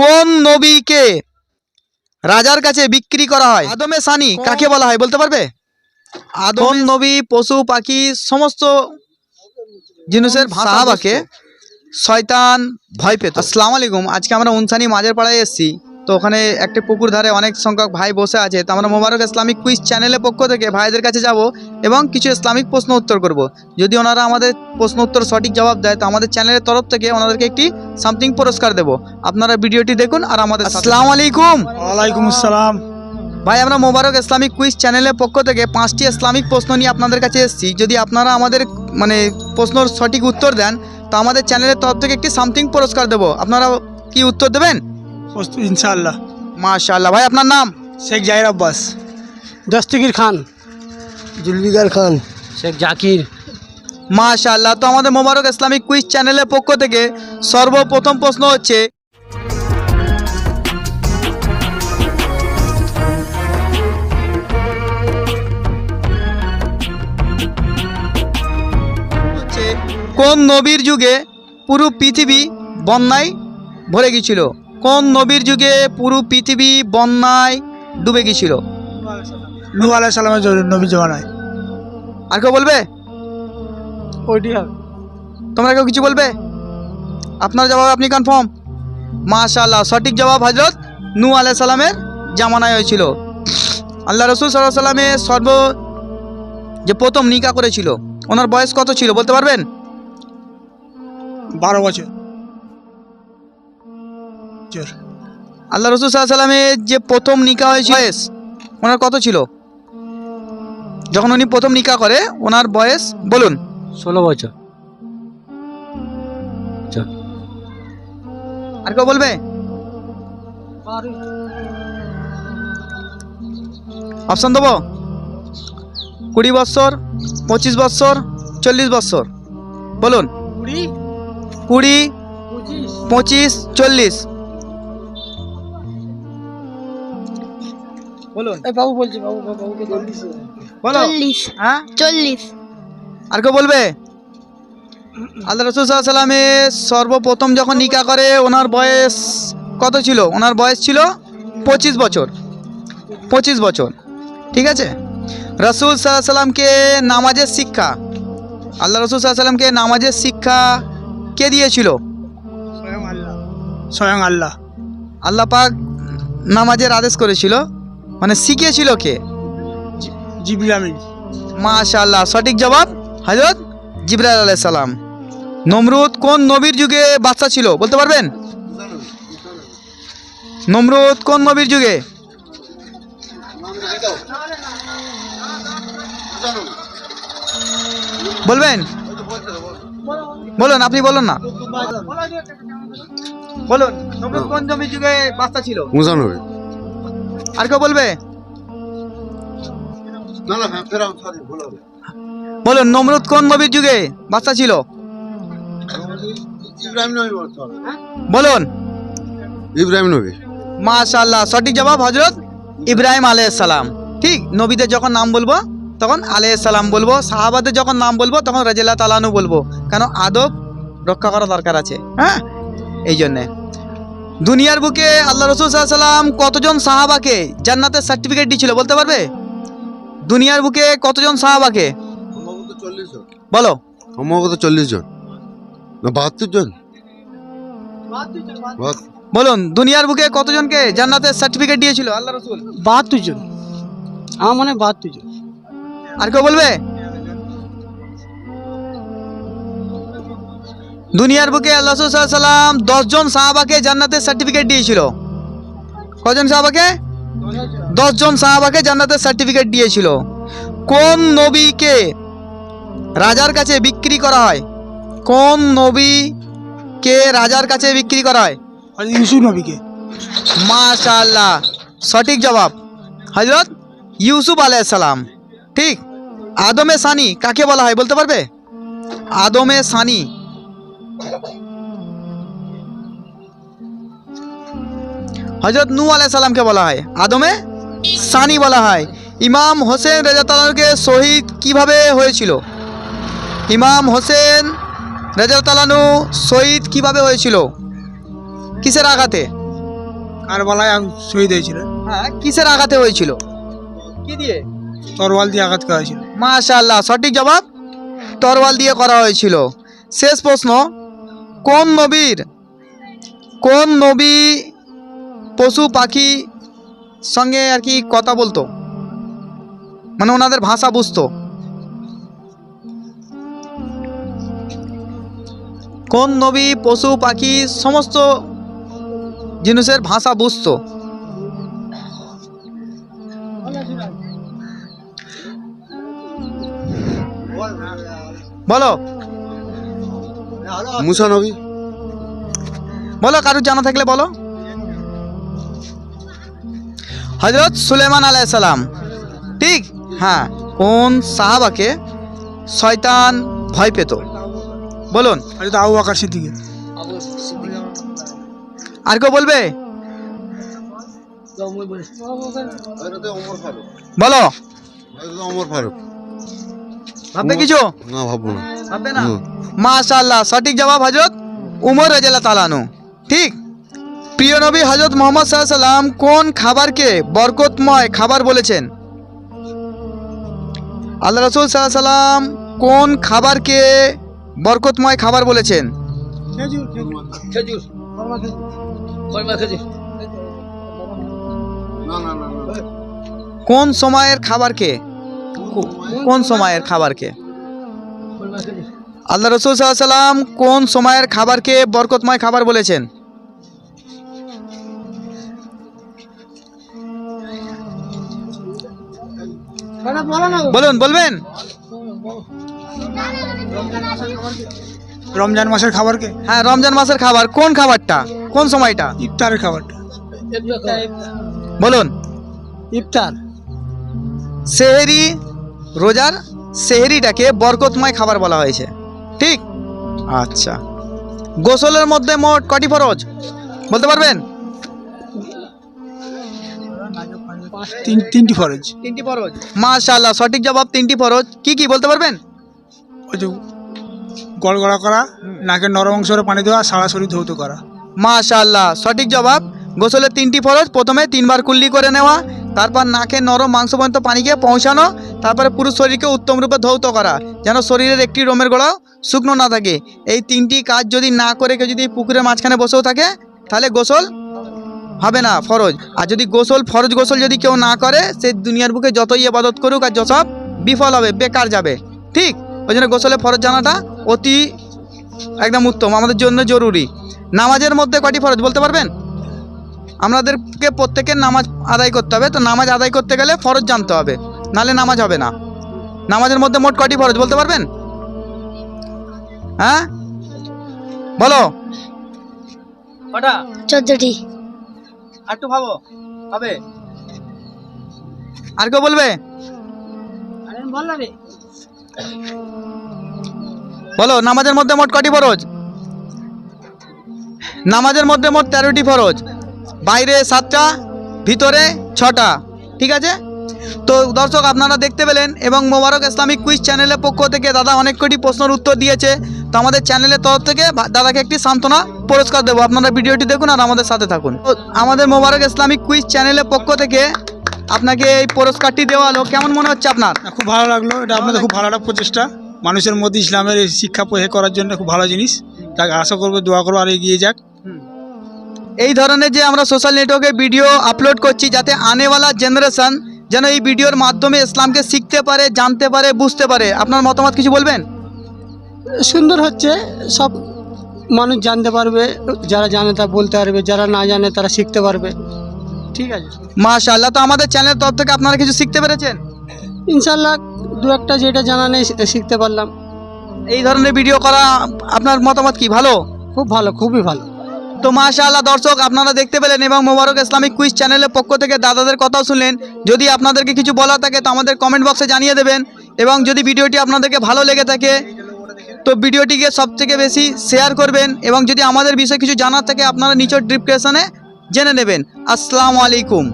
কোন নবীকে রাজার কাছে বিক্রি করা হয়? আদমে সানি কাকে বলা হয় বলতে পারবে? আদম নবী পশু পাখি সমস্ত জিনিসের সাহাবাকে শয়তান ভয় পেত। আসসালামু আলাইকুম আজকে আমরা উনসানি মাঝের পাড়ায় এসেছি। তো ওখানে একটি পুকুর ধারে অনেক সংখ্যক ভাই বসে আছে। তো আমরা মোবারক ইসলামিক কুইজ চ্যানেলের পক্ষ থেকে ভাইদের কাছে যাব এবং কিছু ইসলামিক প্রশ্ন উত্তর করব। যদি ওনারা আমাদের প্রশ্ন উত্তর সঠিক জবাব দেয় তো আমাদের চ্যানেলের তরফ থেকে ওনাদেরকে একটি সামথিং পুরস্কার দেব। আপনারা ভিডিওটি দেখুন আর আমাদের আসসালামু আলাইকুম। ওয়ালাইকুম আসসালাম। ভাই আমরা মোবারক ইসলামিক কুইজ চ্যানেলের পক্ষ থেকে পাঁচটি ইসলামিক প্রশ্ন নিয়ে আপনাদের কাছে এসেছি। যদি আপনারা আমাদের মানে প্রশ্নর সঠিক উত্তর দেন তো আমাদের চ্যানেলের তরফ থেকে একটি সামথিং পুরস্কার দেবো। আপনারা কি উত্তর দেবেন? ইনশাআল্লাহ। মাশাআল্লাহ। ভাই আপনার নাম? শেখ জাহির আব্বাস। দস্তগীর খান। জুলফিকার খান। শেখ জাকির। মাশাআল্লাহ। তো আমাদের মোবারক ইসলামিক কুইজ চ্যানেলের পক্ষ থেকে সর্বপ্রথম প্রশ্ন হচ্ছে হচ্ছে, কোন নবীর যুগে পুরো পৃথিবী বন্যায় ভরে গিয়েছিল? কোন নবীর যুগে পুরো পৃথিবী বন্যায় ডুবে গিয়েছিল? নূ আলাহ সালামের নবী জমানায় আর কেউ বলবে? ওইটি তোমরা কেউ কিছু বলবে? আপনার জবাব আপনি কনফার্ম মাশাআল্লাহ সঠিক জবাব হজরত নূ আলাহ সালামের জামানায় হয়েছিল। আল্লাহ রসুল সাল্লাহ সাল্লামের সর্ব যে প্রথম নিকা করেছিল ওনার বয়স কত ছিল বলতে পারবেন? বারো বছর। আল্লাহ রসুল সাল্লামের যে প্রথম নিকা হয়েছিল বয়স? ওনার কত ছিল? যখন উনি প্রথম নিকা করে ওনার বয়স বলুন। ষোলো বছর। আর কেউ বলবে? অপশন দেবো? কুড়ি বৎসর পঁচিশ বৎসর চল্লিশ বৎসর বলুন। কুড়ি? পঁচিশ চল্লিশ। বলুন। বাবু বলছি বাবু বাবুকে বলো। চল্লিশ। হ্যাঁ? চল্লিশ। আর কেউ বলবে? আল্লাহ রসুল সর্বপ্রথম যখন নিকা করে ওনার বয়স কত ছিল? ওনার বয়স ছিল পঁচিশ বছর। পঁচিশ বছর। ঠিক আছে? রসুল সাল্লাহ সাল্লামকে নামাজের শিক্ষা। আল্লাহ রসুল সাল্লাহ সাল্লামকে নামাজের শিক্ষা কে দিয়েছিল? স্বয়ং আল্লাহ। স্বয়ং আল্লাহ। আল্লাহ পাক নামাজের আদেশ করেছিল। মানে শিখিয়েছিল কে? আমিন। মাশাআল্লাহ সঠিক জবাব? হজরত জিবরাইল আলাইহিস সালাম। নমরুদ কোন নবীর যুগে বাচ্চা ছিল বলতে পারবেন? নমরুদ কোন নবীর যুগে? বলবেন? বলুন আপনি বলুন না। বলুন নমরুদ কোন নবীর যুগে বাচ্চা ছিল? আর কেউ বলবে? না না হ্যাঁ বলুন নমরুদ কোন নবীর যুগে বাচ্চা ছিল? ইব্রাহিম নবী বলতে হবে। বলুন। ইব্রাহিম নবী। মাশাআল্লাহ সঠিক জবাব হজরত ইব্রাহিম আলাইহিস সালাম। ঠিক নবীদের যখন নাম বলব তখন আলাইহিস সালাম বলব সাহাবাদের যখন নাম বলব তখন রাজিল্লাহ তালানু বলব। কেন? আদব রক্ষা করা দরকার আছে হ্যাঁ? এই জন্যে দুনিয়ার বুকে আল্লাহ রসুল সাল্লাম কতজন সাহাবাকে জান্নাতের সার্টিফিকেট দিয়েছিল বলতে পারবে? দুনিয়ার বুকে কতজন সাহাবাকে? চল্লিশ জন বলো। সম্ভবত চল্লিশ জন। না বাহাত্তর জন। বলুন দুনিয়ার বুকে কতজনকে জান্নাতের সার্টিফিকেট দিয়েছিল আল্লাহ রসুল? বাহাত্তর জন। আমার মনে হয় বাহাত্তর জন। আর কেউ বলবে? দুনিয়ার বুকে আল্লাহ সাল্লাম দশজন সাহাবাকে জান্নাতের সার্টিফিকেট দিয়েছিল। কজন সাহাবাকে? দশজন সাহাবাকে জান্নাতের সার্টিফিকেট দিয়েছিল। কোন নবীকে রাজার কাছে বিক্রি করা হয়? কোন নবীকে রাজার কাছে বিক্রি করা হয়? ইউসুফ নবীকে। মাশাআল্লাহ সঠিক জবাব। হজরত ইউসুফ আলাইসালাম ঠিক? আদমে সানি কাকে বলা হয় বলতে পারবে? আদমে সানি। হজরত নূ আলাইসালামকে বলা হয়। আদমে সানি বলা হয়। ইমাম হোসেন রেজা তালানুকে শহীদ কীভাবে হয়েছিল? ইমাম হোসেন রেজা তালানু শহীদ কীভাবে হয়েছিল? কিসের আঘাতে? কারবালায় শহীদ হয়েছিল। হ্যাঁ কিসের আঘাতে হয়েছিল? কি দিয়ে? তরওয়াল দিয়ে আঘাত করা হয়েছিল। মাশাআল্লাহ সঠিক জবাব তরওয়াল দিয়ে করা হয়েছিল। শেষ প্রশ্ন কোন নবীর? কোন নবী পশু পাখি সঙ্গে আর কি কথা বলতো? মানে ওনাদের ভাষা বুঝতো। কোন নবী পশু পাখি সমস্ত জিনিসের ভাষা বুঝতো? বলো। মুসা নবী? বলো কারুর জানা থাকলে বলো। হজরত সুলেমান আলাইসালাম ঠিক? হ্যাঁ কোন সাহাবাকে শয়তান ভয় পেত? বলুন। আবু সিদ্দিকে। আর কেউ বলবে? বলো। অমর ফারুক। ভাববে কিছু? না ভাববো না। ভাববে না। হুম। মাশাআল্লাহ সঠিক জবাব হজরত উমর রাজিয়াল্লাহ তালানু ঠিক? প্রিয় নবী হজরত মোহাম্মদ সাল্লাম কোন খাবারকে বরকতময় খাবার বলেছেন? আল্লাহ রসুল সাল্লাম কোন খাবারকে বরকতময় খাবার বলেছেন? না না না না। কোন সময়ের খাবারকে? কোন সময়ের খাবারকে? আল্লাহ রসুল সাল্লাম কোন সময়ের খাবারকে বরকতময় খাবার বলেছেন? বলুন বলবেন? রমজান মাসের খাবারকে? হ্যাঁ রমজান মাসের খাবার। কোন খাবারটা? কোন সময়টা? ইফতারের খাবারটা। বলুন। ইফতার। সেহেরি রোজার সেহেরিটাকে বরকতময় খাবার বলা হয়েছে। ঠিক? আচ্ছা। গোসলের মধ্যে মোট কটি ফরজ? বলতে পারবেন? তিন তিনটি ফরজ। তিনটি ফরজ। মাশাআল্লাহ সঠিক জবাব তিনটি ফরজ। কি কি বলতে পারবেন? ওই যে গড়গড়া করা নাকের নরম অংশরে পানি দেওয়া সারা শরীর ধৌত করা। মাশাআল্লাহ সঠিক জবাব। গোসলের তিনটি ফরজ প্রথমে তিনবার কুল্লি করে নেওয়া তারপর নাকে নরম মাংস পর্যন্ত পানিকে পৌঁছানো তারপরে পুরো শরীরকে উত্তম রূপে ধৌত করা যেন শরীরের একটি রোমের গোড়াও শুকনো না থাকে। এই তিনটি কাজ যদি না করে কেউ যদি পুকুরের মাঝখানে বসেও থাকে, তাহলে গোসল হবে না, ফরজ। আর যদি গোসল, ফরজ গোসল যদি কেউ না করে, সে দুনিয়ার বুকে যতই ইবাদত করুক আর যত বিফল হবে, বেকার যাবে। ঠিক? ওই জন্য গোসলে ফরজ জানাটা অতি একদম উত্তম, আমাদের জন্য জরুরি। নামাজের মধ্যে কটি ফরজ বলতে পারবেন? আমাদেরকে প্রত্যেকের নামাজ আদায় করতে হবে। তো নামাজ আদায় করতে গেলে ফরজ জানতে হবে নালে নামাজ হবে না। নামাজের মধ্যে মোট কটি ফরজ বলতে পারবেন? হ্যাঁ? বলো। কটা চোদ্দটি আর একটু ভাবো হবে? আর কেউ বলবে? বলো নামাজের মধ্যে মোট কটি ফরজ? নামাজের মধ্যে মোট তেরোটি ফরজ। বাইরে সাতটা ভিতরে ছটা। ঠিক আছে? তো দর্শক আপনারা দেখতে পেলেন এবং মোবারক ইসলামিক কুইজ চ্যানেলের পক্ষ থেকে দাদা অনেক কটি প্রশ্নের উত্তর দিয়েছে। তো আমাদের চ্যানেলের তরফ থেকে দাদাকে একটি সান্ত্বনা পুরস্কার দেবো। আপনারা ভিডিওটি দেখুন আর আমাদের সাথে থাকুন। তো আমাদের মোবারক ইসলামিক কুইজ চ্যানেলের পক্ষ থেকে আপনাকে এই পুরস্কারটি দেওয়া হলো। কেমন মনে হচ্ছে আপনার? খুব ভালো লাগল। এটা আপনাদের খুব ভালো একটা প্রচেষ্টা। মানুষের মধ্যে ইসলামের এই শিক্ষা প্রয়োগ করার জন্য খুব ভালো জিনিস। তাকে আশা করব দোয়া করব আর এগিয়ে যাক। এই ধরনের যে আমরা সোশ্যাল নেটওয়ার্কে ভিডিও আপলোড করছি যাতে আনেওয়ালা জেনারেশন যেন এই ভিডিওর মাধ্যমে ইসলামকে শিখতে পারে জানতে পারে বুঝতে পারে। আপনার মতামত কিছু বলবেন? সুন্দর হচ্ছে সব মানুষ জানতে পারবে যারা জানে তা বলতে পারবে যারা না জানে তারা শিখতে পারবে। ঠিক আছে? মাশাআল্লাহ তো আমাদের চ্যানেলের তরফ থেকে আপনারা কিছু শিখতে পেরেছেন? ইনশাল্লাহ দু একটা যেটা জানা নেই শিখতে পারলাম। এই ধরনের ভিডিও করা আপনার মতামত কি ভালো? খুব ভালো খুবই ভালো। তো মাশাআল্লাহ দর্শক আপনারা দেখতে পেলেন এবং মোবারক ইসলামিক কুইজ চ্যানেলের পক্ষ থেকে দাদাদের কথাও শুনলেন। যদি আপনাদেরকে কিছু বলা থাকে তো আমাদের কমেন্ট বক্সে জানিয়ে দেবেন। এবং যদি ভিডিওটি আপনাদেরকে ভালো লেগে থাকে তো ভিডিওটিকে সবথেকে বেশি শেয়ার করবেন এবং যদি আমাদের বিষয়ে কিছু জানার থাকে, আপনারা নিচের ডিসক্রিপশনে জেনে নেবেন। আসসালামু আলাইকুম।